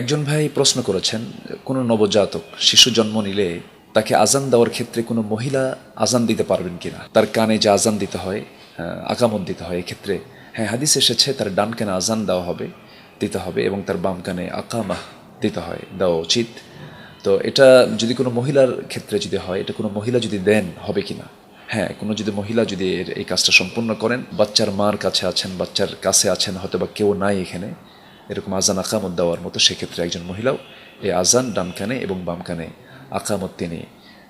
একজন ভাই প্রশ্ন করেছেন, কোনো নবজাতক শিশু জন্ম নিলে তাকে আজান দেওয়ার ক্ষেত্রে কোনো মহিলা আজান দিতে পারবেন কিনা? তার কানে যে আজান দিতে হয় আকামত দিতে হয়, এক্ষেত্রে হ্যাঁ হাদিস এসেছে, তার ডান কানে আজান দেওয়া হবে, দিতে হবে এবং তার বাম কানে আকামাহ দিতে হয়, দেওয়া উচিত। তো এটা যদি কোনো মহিলার ক্ষেত্রে যদি হয়, এটা কোনো মহিলা যদি দেন, হবে কিনা? হ্যাঁ কোনো যদি মহিলা যদি এই কাজটা সম্পূর্ণ করেন, বাচ্চার মার কাছে আছেন, বাচ্চার কাছে আছেন হয়তো বা কেউ নাই এখানে এরকম আজান আকামত দেওয়ার মতো সেক্ষেত্রে একজন মহিলাও এই আজান ডান কানে এবং বাম কানে আকামত তিনি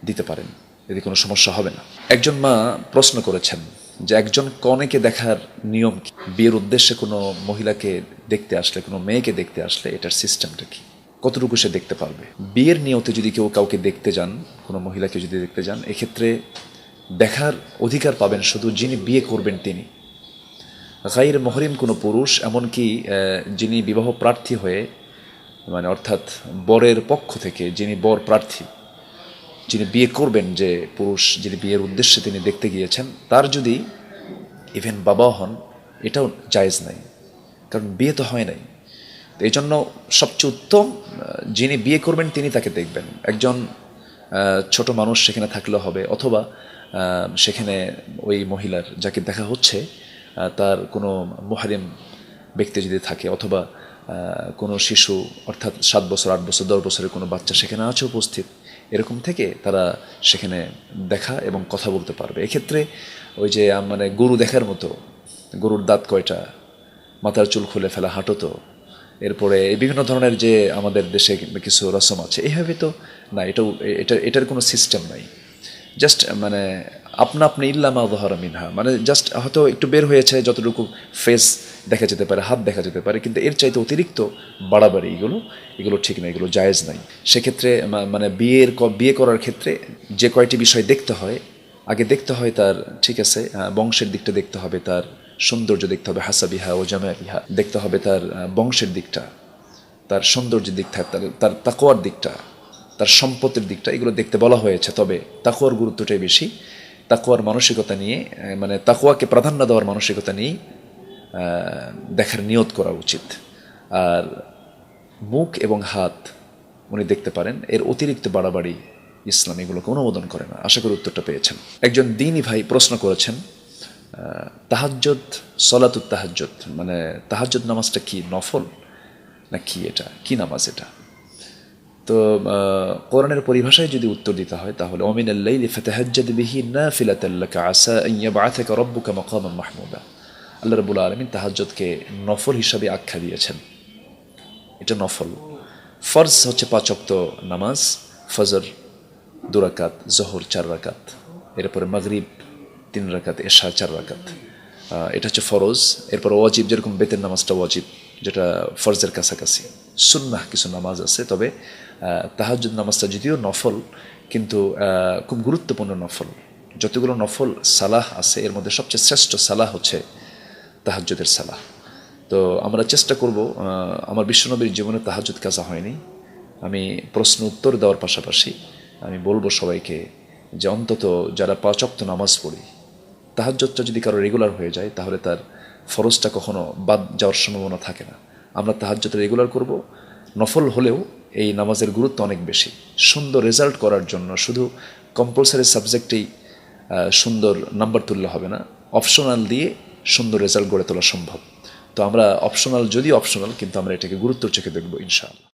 দিতে পারেন। যদি কোনো সমস্যা হবে না। একজন মা প্রশ্ন করেছেন যে একজন কনেকে দেখার নিয়ম কি? বিয়ের উদ্দেশ্যে কোনো মহিলাকে দেখতে আসলে, কোনো মেয়েকে দেখতে আসলে এটার সিস্টেমটা কি? কতটুকু সে দেখতে পারবে? বিয়ের নিয়তে যদি কেউ কাউকে দেখতে যান, কোনো মহিলাকে যদি দেখতে যান, এক্ষেত্রে দেখার অধিকার পাবেন শুধু যিনি বিয়ে করবেন তিনি। গাইর মহরিম কোনো পুরুষ, এমনকি যিনি বিবাহ প্রার্থী হয়ে মানে অর্থাৎ বরের পক্ষ থেকে যিনি বর প্রার্থী, যিনি বিয়ে করবেন যে পুরুষ, যিনি বিয়ের উদ্দেশ্যে তিনি দেখতে গিয়েছেন, তার যদি ইভেন বাবা হন, এটাও জায়েজ নাই, কারণ বিয়ে তো হয় নাই। এই জন্য সবচেয়ে উত্তম যিনি বিয়ে করবেন তিনি তাকে দেখবেন। একজন ছোট মানুষ সেখানে থাকলেও হবে, অথবা সেখানে ওই মহিলার, যাকে দেখা হচ্ছে তার কোনো মোহারিম ব্যক্তি যদি থাকে অথবা কোনো শিশু, অর্থাৎ সাত বছর, আট বছর, দশ বছরের কোনো বাচ্চা সেখানে আছে উপস্থিত, এরকম থেকে তারা সেখানে দেখা এবং কথা বলতে পারবে। এক্ষেত্রে ওই যে মানে গরু দেখার মতো, গরুর দাঁত কয়টা, মাথার চুল খুলে ফেলা, হাঁটো তো, এরপরে বিভিন্ন ধরনের যে আমাদের দেশে কিছু রসম আছে, এইভাবে তো না, এটাও এটা এটার কোনো সিস্টেম নাই। জাস্ট মানে আপনা আপনি ইল্লামা দহরা মিনহা। মানে জাস্ট হয়তো একটু বের হয়েছে, যতটুকু ফেস দেখা যেতে পারে, হাত দেখা যেতে পারে, কিন্তু এর চাইতে অতিরিক্ত বাড়াবাড়ি এগুলো এগুলো ঠিক না, এগুলো জায়েজ নাই। সেক্ষেত্রে মানে বিয়ের বিয়ে করার ক্ষেত্রে যে কয়টি বিষয় দেখতে হয়, আগে দেখতে হয় তার, ঠিক আছে বংশের দিকটা দেখতে হবে, তার সৌন্দর্য দেখতে হবে, হাসাবিহা ও জামাবিহা দেখতে হবে তার বংশের দিকটা, তার সৌন্দর্যের দিকটা, তার তার তাকোয়ার দিকটা, তার সম্পত্তির দিকটা, এগুলো দেখতে বলা হয়েছে। তবে তাকোয়ার গুরুত্বটাই বেশি। তাকোয়ার মানসিকতা নিয়ে মানে তাকোয়াকে প্রাধান্য দেওয়ার মানসিকতা আহ, দেখার নিয়ত করা উচিত। আর মুখ এবং হাত উনি দেখতে পারেন এর অতিরিক্ত বাড়াবাড়ি ইসলাম এগুলোকে অনুমোদন করে না। আশা করি উত্তরটা পেয়েছেন। একজন দিনই ভাই প্রশ্ন করেছেন তাহাজ্জদ সলাতুত তাহাজ্জদ মানে তাহাজ্জদ নামাজটা কি নফল না কি এটা? কি নামাজ এটা? তো কোরআনের পরিভাষায় যদি উত্তর দিতে হয়, তাহলে অমিন আল্লাইলি ফাতাহাজ্জাদ বিহি নাফিলাতাল্লাকা আসা আন ইয়াবআথাকা রাব্বুকা মাকামান মাহমুদা। আল্লাহ রাব্বুল আলামিন তাহাজ্জুদকে নফল হিসাবে আখ্যা দিয়েছেন। এটা নফল। ফরজ হচ্ছে পাঁচ ওয়াক্ত নামাজ, ফজর দু রাকাত, জহর চার রাকাত, এরপরে মাগরিব তিন রাকাত, এশা চার রাকাত। এটা হচ্ছে ফরজ। এরপর ওয়াজিব, যেরকম বেতের নামাজটা ওয়াজিব, যেটা ফরজের কাছাকাছি। সুন্নাহ কিছু নামাজ আছে, তবে তাহাজুদ নামাজটা যদিও নফল, কিন্তু খুব গুরুত্বপূর্ণ নফল। যতগুলো নফল সালাহ আছে, এর মধ্যে সবচেয়ে শ্রেষ্ঠ সালাহ হচ্ছে তাহাজ্জুদের সালাহ। তো আমরা চেষ্টা করব আমার বিশ্বনবীর জীবনে তাহাজুদ কাজা হয়নি। আমি প্রশ্ন উত্তর দেওয়ার পাশাপাশি আমি বলব সবাইকে যে অন্তত যারা পাঁচক্ত নামাজ পড়ি, তাহাজ্জুদটা যদি কারও রেগুলার হয়ে যায়, তাহলে তার ফরজটা কখনো বাদ যাওয়ার সম্ভাবনা থাকে না। আমরা তাহাজ্জুদটা রেগুলার করব। নফল হলেও এই নামাজের গুরুত্ব অনেক বেশি। সুন্দর রেজাল্ট করার জন্য শুধু কম্পালসারি সাবজেক্টেই সুন্দর নাম্বার তুললে হবে না। অপশনাল দিয়ে সুন্দর রেজাল্ট গড়ে তোলা সম্ভব। তো আমরা অপশনাল যদি অপশনাল কিন্তু আমরা এটাকে গুরুত্ব চোখে দেখব ইনশাআল্লাহ।